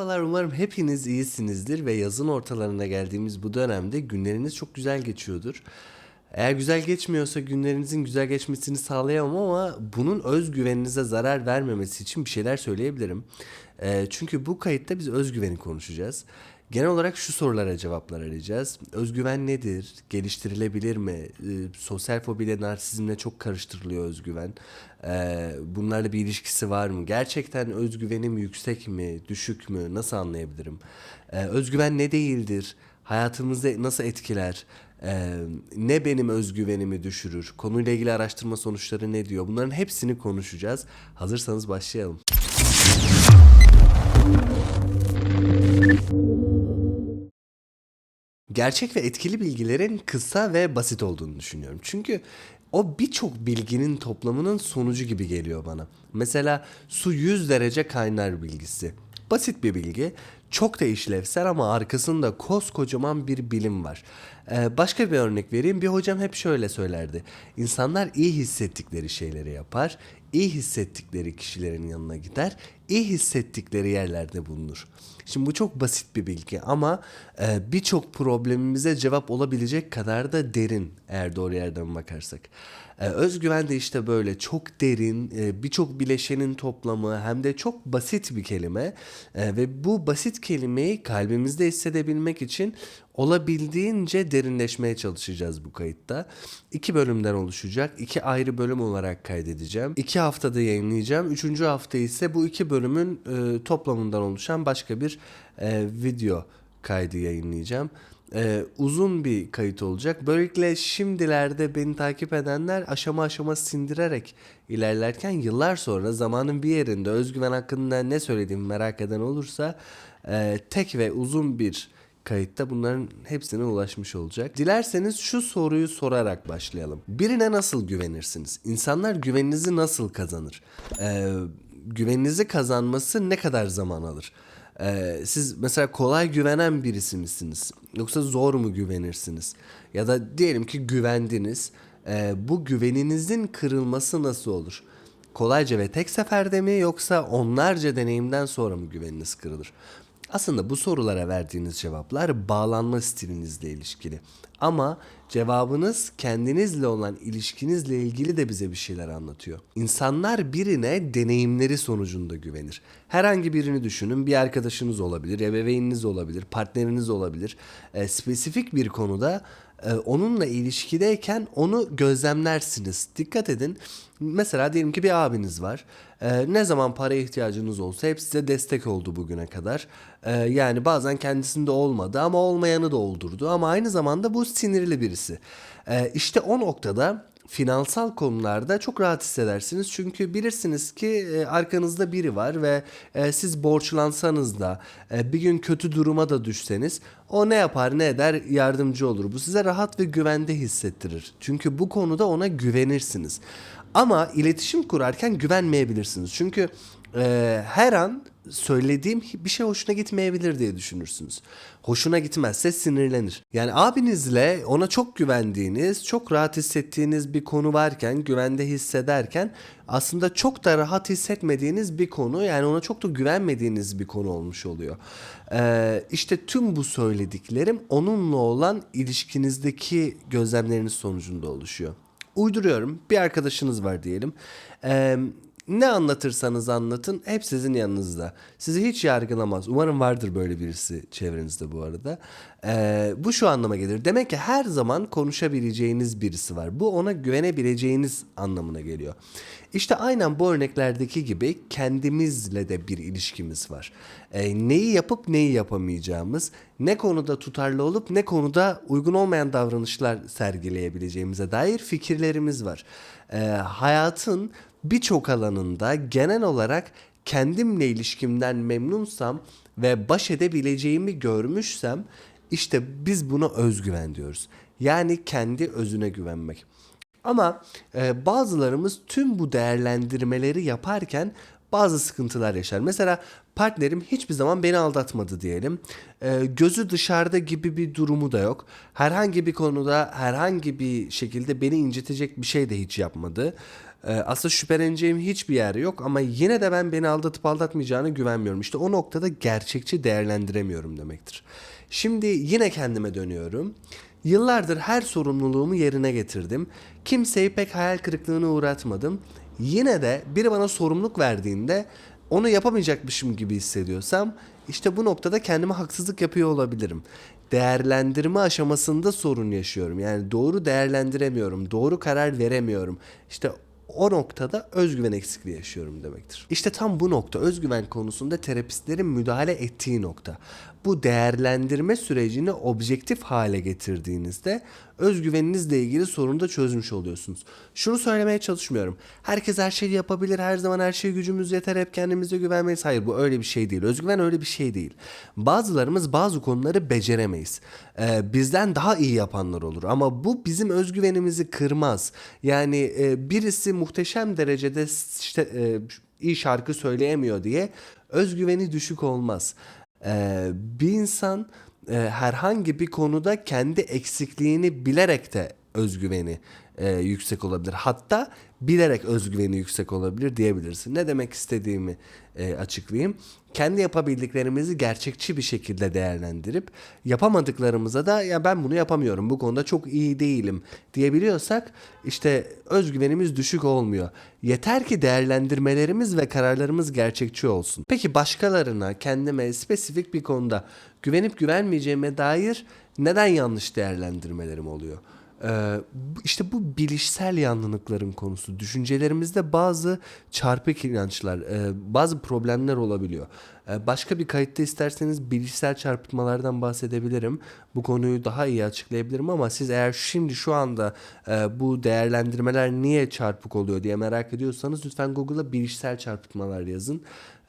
Merhabalar, umarım hepiniz iyisinizdir ve yazın ortalarına geldiğimiz bu dönemde günleriniz çok güzel geçiyordur. Eğer güzel geçmiyorsa günlerinizin güzel geçmesini sağlayamam ama bunun özgüveninize zarar vermemesi için bir şeyler söyleyebilirim. Ee, çünkü bu kayıtta biz özgüveni konuşacağız. Genel olarak şu sorulara cevaplar arayacağız. Özgüven nedir? Geliştirilebilir mi? Ee, sosyal fobiyle narsizmle çok karıştırılıyor özgüven. Ee, bunlarla bir ilişkisi var mı? Gerçekten özgüvenim yüksek mi? Düşük mü? Nasıl anlayabilirim? Ee, özgüven ne değildir? Hayatımızda nasıl etkiler? Ee, ne benim özgüvenimi düşürür? Konuyla ilgili araştırma sonuçları ne diyor? Bunların hepsini konuşacağız. Hazırsanız başlayalım. Gerçek ve etkili bilgilerin kısa ve basit olduğunu düşünüyorum. Çünkü o birçok bilginin toplamının sonucu gibi geliyor bana. Mesela su 100 derece kaynar bilgisi. Basit bir bilgi, çok da işlevsel ama arkasında koskocaman bir bilim var. Ee, başka bir örnek vereyim. Bir hocam hep şöyle söylerdi. İnsanlar iyi hissettikleri şeyleri yapar, iyi hissettikleri kişilerin yanına gider, iyi hissettikleri yerlerde bulunur. Şimdi bu çok basit bir bilgi ama e, birçok problemimize cevap olabilecek kadar da derin eğer doğru yerden bakarsak. E, özgüven de işte böyle çok derin, e, birçok bileşenin toplamı hem de çok basit bir kelime E, ve bu basit kelimeyi kalbimizde hissedebilmek için olabildiğince derinleşmeye çalışacağız bu kayıtta. İki bölümden oluşacak. iki ayrı bölüm olarak kaydedeceğim. İki haftada yayınlayacağım. Üçüncü hafta ise bu iki bölümün e, toplamından oluşan başka bir e, video kaydı yayınlayacağım. E, uzun bir kayıt olacak. Böylelikle şimdilerde beni takip edenler aşama aşama sindirerek ilerlerken yıllar sonra zamanın bir yerinde özgüven hakkında ne söylediğimi merak eden olursa e, tek ve uzun bir kayıtta bunların hepsine ulaşmış olacak. Dilerseniz şu soruyu sorarak başlayalım. Birine nasıl güvenirsiniz? İnsanlar güveninizi nasıl kazanır? Ee, güveninizi kazanması ne kadar zaman alır? Ee, siz mesela kolay güvenen birisi misiniz? Yoksa zor mu güvenirsiniz? Ya da diyelim ki güvendiniz. Ee, bu güveninizin kırılması nasıl olur? Kolayca ve tek seferde mi yoksa onlarca deneyimden sonra mı güveniniz kırılır? Aslında bu sorulara verdiğiniz cevaplar bağlanma stilinizle ilişkili. Ama cevabınız kendinizle olan ilişkinizle ilgili de bize bir şeyler anlatıyor. İnsanlar birine deneyimleri sonucunda güvenir. Herhangi birini düşünün. Bir arkadaşınız olabilir, ebeveyniniz olabilir, partneriniz olabilir. E, spesifik bir konuda onunla ilişkideyken onu gözlemlersiniz. Dikkat edin. Mesela diyelim ki bir abiniz var. E, ne zaman para ihtiyacınız olsa hep size destek oldu bugüne kadar. E, yani bazen kendisinde olmadı ama olmayanı da oldurdu. Ama aynı zamanda bu sinirli birisi. E, işte o noktada finansal konularda çok rahat hissedersiniz. Çünkü bilirsiniz ki e, arkanızda biri var ve e, siz borçlansanız da e, bir gün kötü duruma da düşseniz o ne yapar ne eder yardımcı olur. Bu size rahat ve güvende hissettirir. Çünkü bu konuda ona güvenirsiniz. Ama iletişim kurarken güvenmeyebilirsiniz. Çünkü e, her an söylediğim bir şey hoşuna gitmeyebilir diye düşünürsünüz. Hoşuna gitmezse sinirlenir. Yani abinizle ona çok güvendiğiniz, çok rahat hissettiğiniz bir konu varken, güvende hissederken aslında çok da rahat hissetmediğiniz bir konu yani ona çok da güvenmediğiniz bir konu olmuş oluyor. Ee, işte tüm bu söylediklerim onunla olan ilişkinizdeki gözlemleriniz sonucunda oluşuyor. Uyduruyorum bir arkadaşınız var diyelim. Eee ne anlatırsanız anlatın hep sizin yanınızda. Sizi hiç yargılamaz. Umarım vardır böyle birisi çevrenizde bu arada. Ee, bu şu anlama gelir. Demek ki her zaman konuşabileceğiniz birisi var. Bu ona güvenebileceğiniz anlamına geliyor. İşte aynen bu örneklerdeki gibi kendimizle de bir ilişkimiz var. Ee, neyi yapıp neyi yapamayacağımız, ne konuda tutarlı olup ne konuda uygun olmayan davranışlar sergileyebileceğimize dair fikirlerimiz var. Ee, hayatın birçok alanında genel olarak kendimle ilişkimden memnunsam ve baş edebileceğimi görmüşsem işte biz buna özgüven diyoruz. Yani kendi özüne güvenmek. Ama e, bazılarımız tüm bu değerlendirmeleri yaparken bazı sıkıntılar yaşar. Mesela partnerim hiçbir zaman beni aldatmadı diyelim. E, gözü dışarıda gibi bir durumu da yok. Herhangi bir konuda herhangi bir şekilde beni incitecek bir şey de hiç yapmadı. Ee, aslında şüpheleneceğim hiçbir yer yok ama yine de ben beni aldatıp aldatmayacağına güvenmiyorum. İşte o noktada gerçekçi değerlendiremiyorum demektir. Şimdi yine kendime dönüyorum. Yıllardır her sorumluluğumu yerine getirdim. Kimseyi pek hayal kırıklığına uğratmadım. Yine de biri bana sorumluluk verdiğinde onu yapamayacakmışım gibi hissediyorsam işte bu noktada kendime haksızlık yapıyor olabilirim. Değerlendirme aşamasında sorun yaşıyorum. Yani doğru değerlendiremiyorum, doğru karar veremiyorum. İşte o noktada özgüven eksikliği yaşıyorum demektir. İşte tam bu nokta özgüven konusunda terapistlerin müdahale ettiği nokta. Bu değerlendirme sürecini objektif hale getirdiğinizde özgüveninizle ilgili sorunu da çözmüş oluyorsunuz. Şunu söylemeye çalışmıyorum. Herkes her şeyi yapabilir, her zaman her şeye gücümüz yeter, hep kendimize güvenmeyiz. Hayır bu öyle bir şey değil. Özgüven öyle bir şey değil. Bazılarımız bazı konuları beceremeyiz. Ee, bizden daha iyi yapanlar olur ama bu bizim özgüvenimizi kırmaz. Yani e, birisi muhteşem derecede işte e, iyi şarkı söyleyemiyor diye özgüveni düşük olmaz. Ee, bir insan e, herhangi bir konuda kendi eksikliğini bilerek de özgüveni e, yüksek olabilir. Hatta bilerek özgüveni yüksek olabilir diyebilirsin. Ne demek istediğimi e, açıklayayım. Kendi yapabildiklerimizi gerçekçi bir şekilde değerlendirip yapamadıklarımıza da ya ben bunu yapamıyorum bu konuda çok iyi değilim diyebiliyorsak işte özgüvenimiz düşük olmuyor. Yeter ki değerlendirmelerimiz ve kararlarımız gerçekçi olsun. Peki başkalarına kendime spesifik bir konuda güvenip güvenmeyeceğime dair neden yanlış değerlendirmelerim oluyor? Ee, işte bu bilişsel yanlılıkların konusu. Düşüncelerimizde bazı çarpık inançlar, e, bazı problemler olabiliyor. Ee, başka bir kayıtta isterseniz bilişsel çarpıtmalardan bahsedebilirim. Bu konuyu daha iyi açıklayabilirim ama siz eğer şimdi şu anda e, bu değerlendirmeler niye çarpık oluyor diye merak ediyorsanız lütfen Google'a bilişsel çarpıtmalar yazın.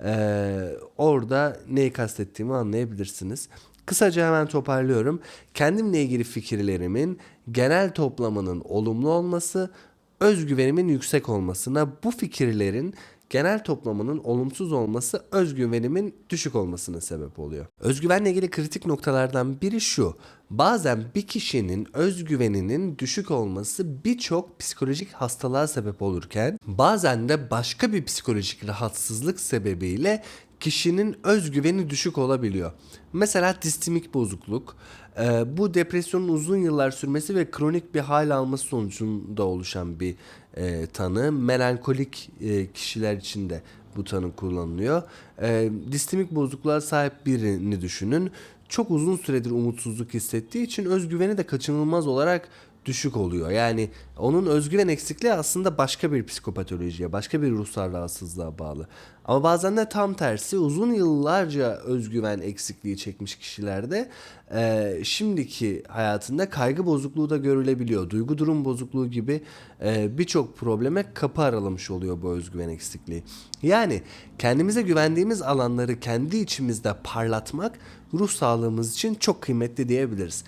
Ee, orada neyi kastettiğimi anlayabilirsiniz. Kısaca hemen toparlıyorum. Kendimle ilgili fikirlerimin genel toplamının olumlu olması, özgüvenimin yüksek olmasına, bu fikirlerin genel toplamının olumsuz olması özgüvenimin düşük olmasına sebep oluyor. Özgüvenle ilgili kritik noktalardan biri şu. Bazen bir kişinin özgüveninin düşük olması birçok psikolojik hastalığa sebep olurken bazen de başka bir psikolojik rahatsızlık sebebiyle kişinin özgüveni düşük olabiliyor. Mesela distimik bozukluk, e, bu depresyonun uzun yıllar sürmesi ve kronik bir hal alması sonucunda oluşan bir e, tanı. Melankolik e, kişiler için de bu tanı kullanılıyor. E, distimik bozukluğa sahip birini düşünün. Çok uzun süredir umutsuzluk hissettiği için özgüveni de kaçınılmaz olarak düşük oluyor. Yani onun özgüven eksikliği aslında başka bir psikopatolojiye, başka bir ruhsal rahatsızlığa bağlı. Ama bazen de tam tersi uzun yıllarca özgüven eksikliği çekmiş kişilerde e, şimdiki hayatında kaygı bozukluğu da görülebiliyor. Duygu durum bozukluğu gibi e, birçok probleme kapı aralamış oluyor bu özgüven eksikliği. Yani kendimize güvendiğimiz alanları kendi içimizde parlatmak ruh sağlığımız için çok kıymetli diyebiliriz.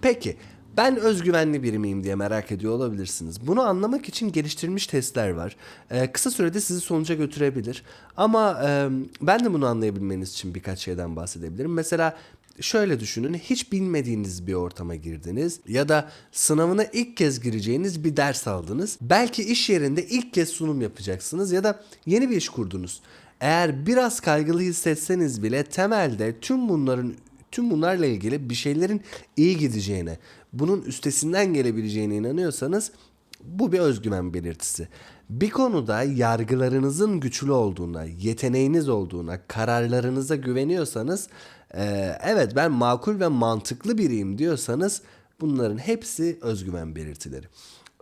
Peki ben özgüvenli biri miyim diye merak ediyor olabilirsiniz. Bunu anlamak için geliştirilmiş testler var. Ee, kısa sürede sizi sonuca götürebilir. Ama e, ben de bunu anlayabilmeniz için birkaç şeyden bahsedebilirim. Mesela şöyle düşünün hiç bilmediğiniz bir ortama girdiniz ya da sınavına ilk kez gireceğiniz bir ders aldınız. Belki iş yerinde ilk kez sunum yapacaksınız ya da yeni bir iş kurdunuz. Eğer biraz kaygılı hissetseniz bile temelde tüm bunların tüm bunlarla ilgili bir şeylerin iyi gideceğine, bunun üstesinden gelebileceğine inanıyorsanız bu bir özgüven belirtisi. Bir konuda yargılarınızın güçlü olduğuna, yeteneğiniz olduğuna, kararlarınıza güveniyorsanız, e, evet ben makul ve mantıklı biriyim diyorsanız bunların hepsi özgüven belirtileri.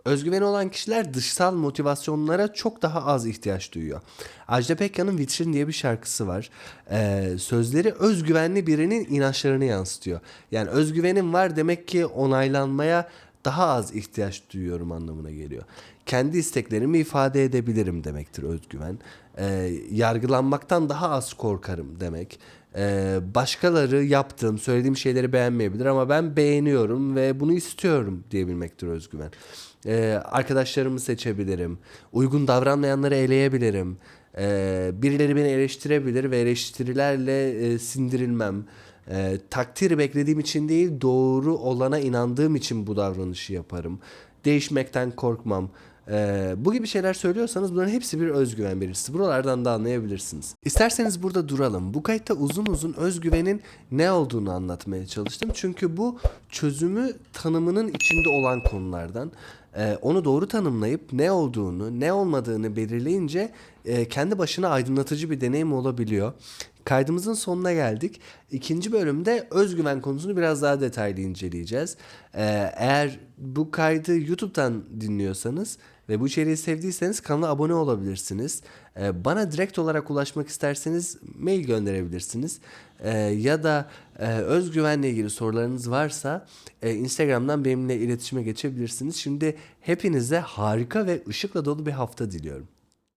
Özgüveni olan kişiler dışsal motivasyonlara çok daha az ihtiyaç duyuyor. Ajda Pekkan'ın Vitrin diye bir şarkısı var. Ee, sözleri özgüvenli birinin inançlarını yansıtıyor. Yani özgüvenim var demek ki onaylanmaya daha az ihtiyaç duyuyorum anlamına geliyor. Kendi isteklerimi ifade edebilirim demektir özgüven. Ee, yargılanmaktan daha az korkarım demek. Ee, başkaları yaptığım, söylediğim şeyleri beğenmeyebilir ama ben beğeniyorum ve bunu istiyorum diyebilmektir özgüven. Ee, arkadaşlarımı seçebilirim. Uygun davranmayanları eleyebilirim. Ee, birileri beni eleştirebilir ve eleştirilerle e, sindirilmem. E, takdir beklediğim için değil doğru olana inandığım için bu davranışı yaparım. Değişmekten korkmam. Ee, bu gibi şeyler söylüyorsanız bunların hepsi bir özgüven belirtisi. Buralardan da anlayabilirsiniz. İsterseniz burada duralım. Bu kayıtta uzun uzun özgüvenin ne olduğunu anlatmaya çalıştım. Çünkü bu çözümü tanımının içinde olan konulardan. Ee, onu doğru tanımlayıp ne olduğunu, ne olmadığını belirleyince e, kendi başına aydınlatıcı bir deneyim olabiliyor. Kaydımızın sonuna geldik. İkinci bölümde özgüven konusunu biraz daha detaylı inceleyeceğiz. Ee, eğer bu kaydı YouTube'dan dinliyorsanız ve bu içeriği sevdiyseniz kanala abone olabilirsiniz. Ee, bana direkt olarak ulaşmak isterseniz mail gönderebilirsiniz. Ee, ya da e, özgüvenle ilgili sorularınız varsa e, Instagram'dan benimle iletişime geçebilirsiniz. Şimdi hepinize harika ve ışıkla dolu bir hafta diliyorum.